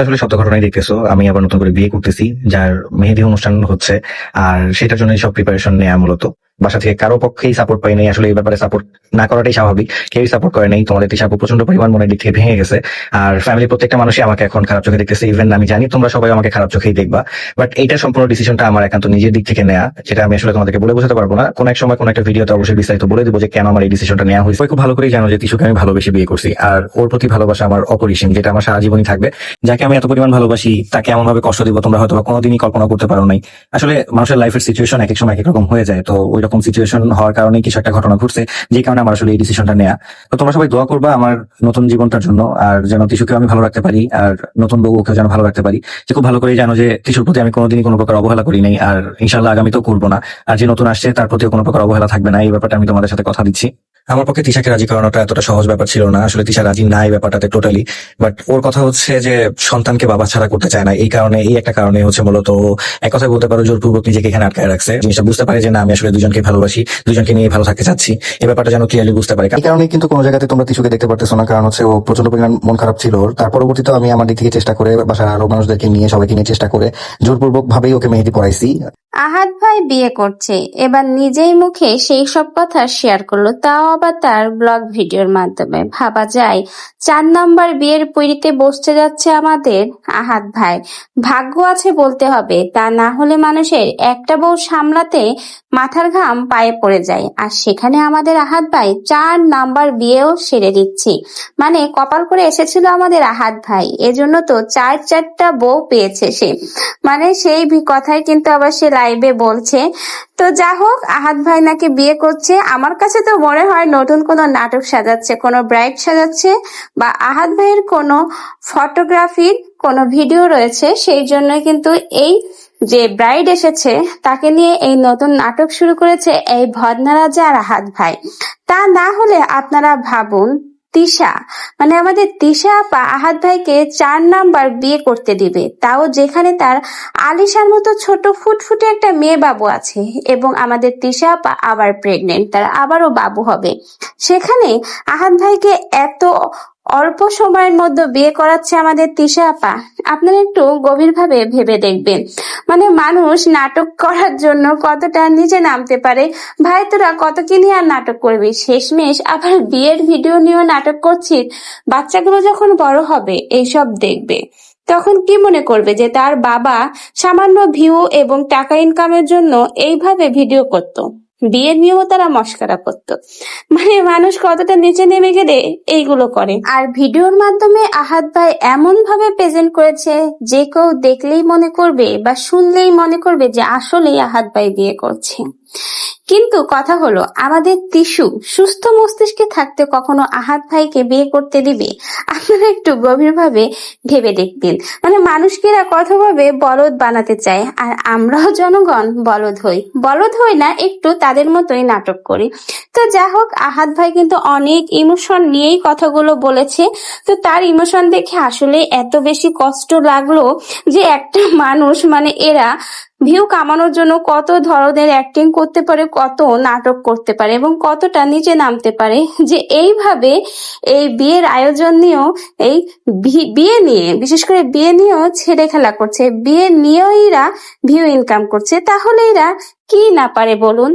আসলে সত্য ঘটনাই দেখতেছো। আমি আবার নতুন করে বিয়ে করতেছি, যার মেহেদি অনুষ্ঠান হচ্ছে, আর সেটার জন্য সব প্রিপারেশন নেয়া মূলত। বাসা থেকে কারও পক্ষেই সাপোর্ট পাই নাই। আসলে এই ব্যাপারে সাপোর্ট না করাটাই স্বাভাবিক। কেউই সাপোর্ট করে নাই। তোমাদের তিশাপু প্রচণ্ড পরিমাণ মনের দিক থেকে ভেঙে গেছে। আর ফ্যামিলি প্রত্যেকটা মানুষই আমাকে এখন খারাপ চোখে দেখতেছে। ইভেন আমি জানি তোমরা সবাই আমাকে খারাপ চোখেই দেখবা। বাট এইটা সম্পূর্ণ ডিসিশনটা আমার একান্ত নিজের দিক থেকে নেওয়া যেটা আমি আসলে তোমাদেরকে বলে বোঝাতে পারব না। কোন এক সময় কোন একটা ভিডিওতে অবশ্যই বিস্তারিত বলে দেবো যে কেন আমার এই ডিসিশনটা নেওয়া হয়েছে। খুব ভালো করেই জানো যে তিশুকে আমি ভালোবেসে বিয়ে করছি। আর ওর প্রতি ভালোবাসা আমার অপরিসীম, যেটা আমার সারা জীবনই থাকবে। যাকে আমি এত পরিমাণ ভালোবাসি, তাকে এমন ভাবে কষ্ট দিব, তোমরা হয়তো কোনোদিনই কল্পনা করতে পারো নাই। আসলে মানুষের লাইফের সিচুয়েশন এক এক সময় এক রকম হয়ে যায়। তো ওই রকম সিচুয়েশন হওয়ার কারণে কিছু একটা ঘটনা ঘটছে, যে কারণে আমার আসলে এই ডিসিশনটা নেয়া। তো তোমরা সবাই দোয়া করবা আমার নতুন জীবনটার জন্য, আর যেন তিশুকে আমি ভালো রাখতে পারি, আর নতুন বউকে যেন ভালো রাখতে পারি। যে খুব ভালো করে জানো যে তিশুর প্রতি আমি কোনোদিনই কোনো প্রকার অবহেলা করি নাই, আর ইনশাল্লাহ আগামীতেও করব না। আর যে নতুন আসছে তার প্রতিও কোনো প্রকার অবহেলা থাকবে না, এই ব্যাপারটা আমি তোমাদের সাথে কথা দিচ্ছি। আমার পক্ষে তিশাকে রাজি করানোটা এতটা সহজ ব্যাপার ছিল না। আসলে তিশা রাজি নাই ব্যাপারটাতে টোটালি বাট ওর কথা হচ্ছে যে সন্তানকে বাবা ছাড়া করতে চায় না। এই কারণে, এই একটা কারণে হচ্ছে মূলত এক কথায় বলতে পারো, জোরপূর্বক নিজেকে এখানে আটকায় রাখছে। জিনিসটা বুঝতে পারে যে না, আমি আসলে দুজনকে ভালোবাসি, দুজনকে নিয়ে ভালো থাকতে চাচ্ছি। এই ব্যাপারটা যেন ক্লিয়ারলি বুঝতে পারে। এই কারণে কিন্তু কোনো জায়গাতে তোমরা তিশুকে দেখতে পারতেছো না, কারণ হচ্ছে ও প্রচণ্ড পরিমাণ মন খারাপ ছিল। তার পরবর্তীতে আমি আমার দিক থেকে চেষ্টা করে বাসার আরও মানুষদেরকে নিয়ে, সবাইকে নিয়ে চেষ্টা করে জোরপূর্বক ভাবেই ওকে মেহেদি পড়াইছি আহাদ ভাই বিয়ে করছে। এবার নিজেই মুখে সেই সব কথা শেয়ার করল। তাও আবার তার ব্লগ ভিডিওর মাধ্যমে। ভাবা যায়, চার নম্বর বিয়ের পিড়িতে বসতে যাচ্ছে আমাদের আহাদ ভাই। ভাগ্য আছে বলতে হবে, তা না হলে মানুষের একটা বউ সামলাতে মাথার ঘাম পায়ে পড়ে যায়। আর সেখানে আমাদের আহাদ ভাই চার নাম্বার বিয়েও সেরে দিচ্ছি। মানে কপাল করে এসেছিল আমাদের আহাদ ভাই। এজন্য তো চার চারটা বউ পেয়েছে সে। মানে সেই কথাই কিন্তু আবার সে লাইভে বলছে, তো যা হোক আহাদ ভাই নাকি বিয়ে করছে। আমার কাছে তো মনে হয় নতুন কোনো নাটক সাজাচ্ছে, কোনো ব্রাইড সাজাচ্ছে বা আহাদ ভাইয়ের কোনো ফটোগ্রাফির কোনো ভিডিও রয়েছে। সেই জন্য কিন্তু এই যে ব্রাইড এসেছে, তাকে নিয়ে এই নতুন নাটক শুরু করেছে এই ভদনা রাজা আর আহাদ ভাই। তা না হলে আপনারা ভাবুন তিশা। মানে আমাদের তিশা আপা আহাত ভাইকে চার নাম্বার বিয়ে করতে দিবে। তাও যেখানে তার আলিশার মতো ছোট ফুটফুটে একটা মেয়ে বাবু আছে এবং আমাদের তিশা আপা আবার প্রেগনেন্ট তার আবারও বাবু হবে। সেখানে আহাদ ভাইকে এত অল্প সময়ের মধ্যে বিয়ে করাচ্ছে আমাদের তিশা আপা। আপনারা একটু গভীরভাবে ভেবে দেখবেন। মানে মানুষ নাটক করার জন্য কতটা নিচে নামতে পারে। ভাই, তোরা কত কি নিয়ে আর নাটক করবি? শেষমেশ আবার বিয়ের ভিডিও নিয়েও নাটক করছিস? বাচ্চাগুলো যখন বড় হবে, এইসব দেখবে। তখন কি মনে করবে যে তার বাবা সামান্য ভিউ এবং টাকা ইনকামের জন্য এইভাবে ভিডিও করত? বিয়ের নিয়েও তারা মস্করা করত। মানে মানুষ কতটা নিচে নেমে গেলে এইগুলো করে। আর ভিডিওর মাধ্যমে আহাদ ভাই এমন ভাবে প্রেজেন্ট করেছে যে কেউ দেখলেই মনে করবে বা শুনলেই মনে করবে যে আসলেই আহাদ ভাই বিয়ে করছে। কিন্তু কথা হলো, আমাদের তিসু সুস্থ মস্তিষ্কে থাকতে কখনো আহাত ভাইকে বিয়ে করতে দিবে? আপনারা একটু গভীরভাবে ভেবে দেখবেন। মানে মানুষকে এরা কতভাবে বলদ বানাতে চায়, আর আমরাও জনগণ বলদ হই। বলদ হই না, একটু তাদের মতোই নাটক করি। তো যা হোক, আহাত ভাই কিন্তু অনেক ইমোশন নিয়েই কথাগুলো বলেছে। তো তার ইমোশন দেখে আসলে এত বেশি কষ্ট লাগল যে একটা মানুষ মানে এরা ভিউ কামানোর জন্য কত ধরনের অ্যাক্টিং করতে পারে, কত নাটক করতে পারে এবং কতটা নিচে নামতে পারে, যে এইভাবে এই বিয়ের আয়োজন নিয়েও, এই বিয়ে নিয়ে, বিশেষ করে বিয়ে নিয়েও ছেড়ে খেলা করছে, বিয়ে নিয়েও এরা ভিউ ইনকাম করছে, তাহলে এরা কি না পারে বলুন?